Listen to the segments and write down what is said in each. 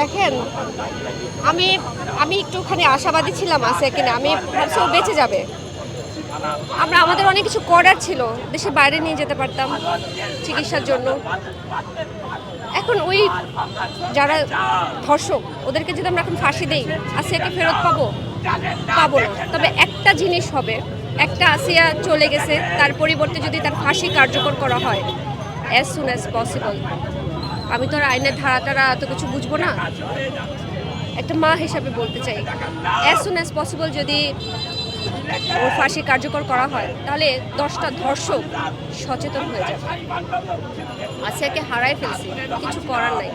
দেখেন, আমি আমি একটুখানি আশাবাদী ছিলাম আছে কিনা আমি ভাবছি ও বেঁচে যাবে। আমরা, আমাদের অনেক কিছু করার ছিল। দেশের বাইরে নিয়ে যেতে পারতাম চিকিৎসার জন্য। এখন ওই যারা ধর্ষক, ওদেরকে যদি আমরা এখন ফাঁসি দেই, আসিয়াকে ফেরত পাবো? পাবো না। তবে একটা জিনিস হবে। একটা আসিয়া চলে গেছে, তার পরিবর্তে যদি তার ফাঁসি কার্যকর করা হয় অ্যাজ সুন অ্যাজ পসিবল আমি তো আর আইনের ধারা টারা এত কিছু বুঝব না। একটা মা হিসাবে বলতে চাই। অ্যাজ সুন অ্যাজ পসিবল যদি ওর ফাঁসি কার্যকর করা হয়, তাহলে দশটা ধর্ষক সচেতন হয়ে যাবে। আসিয়াকে হারাই ফেলছি, কিছু করার নাই।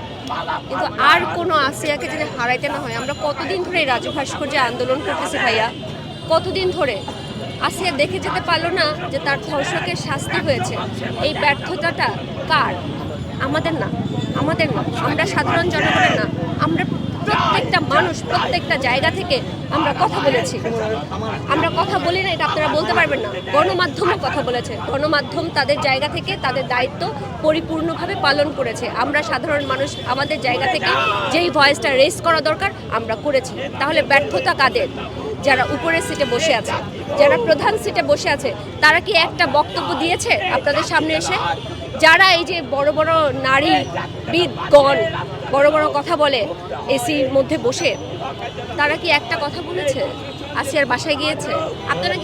কিন্তু আর কোনো আসিয়াকে যদি হারাইতে না হয়, আমরা কতদিন ধরে এই রাজু আন্দোলন করতেছি ভাইয়া? কতদিন ধরে? আসিয়া দেখে যেতে পারল না যে তার ধর্ষকের শাস্তি হয়েছে। এই ব্যর্থতাটা কার? আমাদের না আমাদের না, আমরা সাধারণ জনগণের না, আমরা প্রত্যেকটা মানুষ, প্রত্যেকটা জায়গা থেকে আমরা কথা বলেছি। আমরা কথা বলি না, এটা আপনারা বলতে পারবেন না। গণমাধ্যমও কথা বলেছে। গণমাধ্যম তাদের জায়গা থেকে তাদের দায়িত্ব পরিপূর্ণভাবে পালন করেছে। আমরা সাধারণ মানুষ, আমাদের জায়গা থেকে যেই ভয়েসটা রেস করা দরকার, আমরা করেছি। তাহলে ব্যর্থতা কাদের? যারা উপরের সিটে বসে আছে। যারা প্রধান সিটে বসে আছে, তারা কি একটা বক্তব্য দিয়েছে আপনাদের সামনে এসে? যারা এই যে বড় বড় নারী বিদগণ বড় বড় কথা বলে এসির মধ্যে বসে, তারা কি একটা কথা বলেছে? আসিয়ার বাসায় গিয়েছে? আপনারা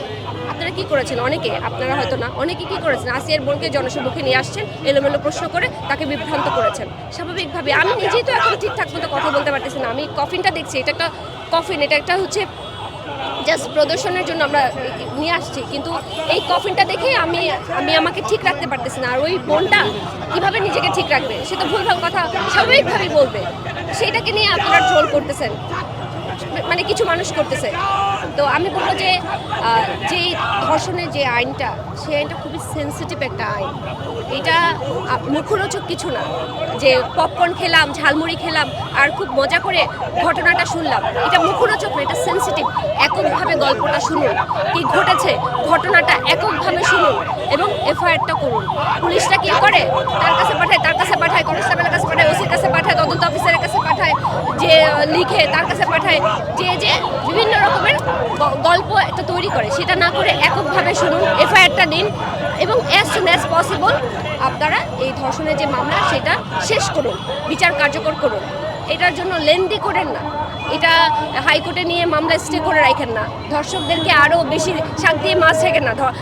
আপনারা কি করেছেন? অনেকে, আপনারা হয়তো না, অনেকে কি করেছেন? আসিয়ার বোনকে জনসম্মুখে নিয়ে আসছেন, এলোমেলো প্রশ্ন করে তাকে বিভ্রান্ত করেছেন। স্বাভাবিকভাবে আমি নিজেই তো এখন ঠিকঠাক মতো কথা বলতে পারতেছি না। আমি কফিনটা দেখছি, এটা একটা কফিন এটা একটা হচ্ছে জাস্ট প্রদর্শনের জন্য আমরা নিয়ে আসছি। কিন্তু এই কফিনটা দেখে আমি আমি আমাকে ঠিক রাখতে পারতেছি না। আর ওই বোনটা কীভাবে নিজেকে ঠিক রাখবে, সে তো ভুলভাল কথা স্বাভাবিকভাবেই বলবে। সেটাকে নিয়ে আপনারা ট্রোল করতেছেন। মানে কিছু মানুষ করতেছে। তো আমি বলব যে যে ধর্ষণের যে আইনটা, সেই আইনটা খুবই সেন্সিটিভ একটা আইন। এটা মুখরোচক কিছু না। যে পপকর্ন খেলাম, ঝালমুড়ি খেলাম, আর খুব মজা করে ঘটনাটা শুনলাম। এটা মুখরোচক না, এটা সেন্সিটিভ এককভাবে গল্পটা শুনুন। কি ঘটেছে, ঘটনাটা এককভাবে শুনুন এবং এফআইআরটা করুন। পুলিশটা কি করে? তার কাছে পাঠায়, তার কাছে পাঠায়, কনস্টেবলের কাছে পাঠায়, ওসির কাছে পাঠায়, তদন্ত অফিসারের কাছে পাঠায়, যে লিখে তার কাছে পাঠায়। যে যে বিভিন্ন রকমের গল্প একটা তৈরি করে, সেটা না করে এককভাবে শুনুন, এফআইআরটা নিন এবং অ্যাজ সুন অ্যাজ পসিবল আপনারা এই ধর্ষণের যে মামলা, সেটা শেষ করুন, বিচার কার্যকর করুন। এটার জন্য লেন্দি করেন না। এটা হাইকোর্টে নিয়ে মামলা স্টে করে রাখেন না। ধর্ষকদেরকে আরও বেশি শাক দিয়ে মাছ থাকেন না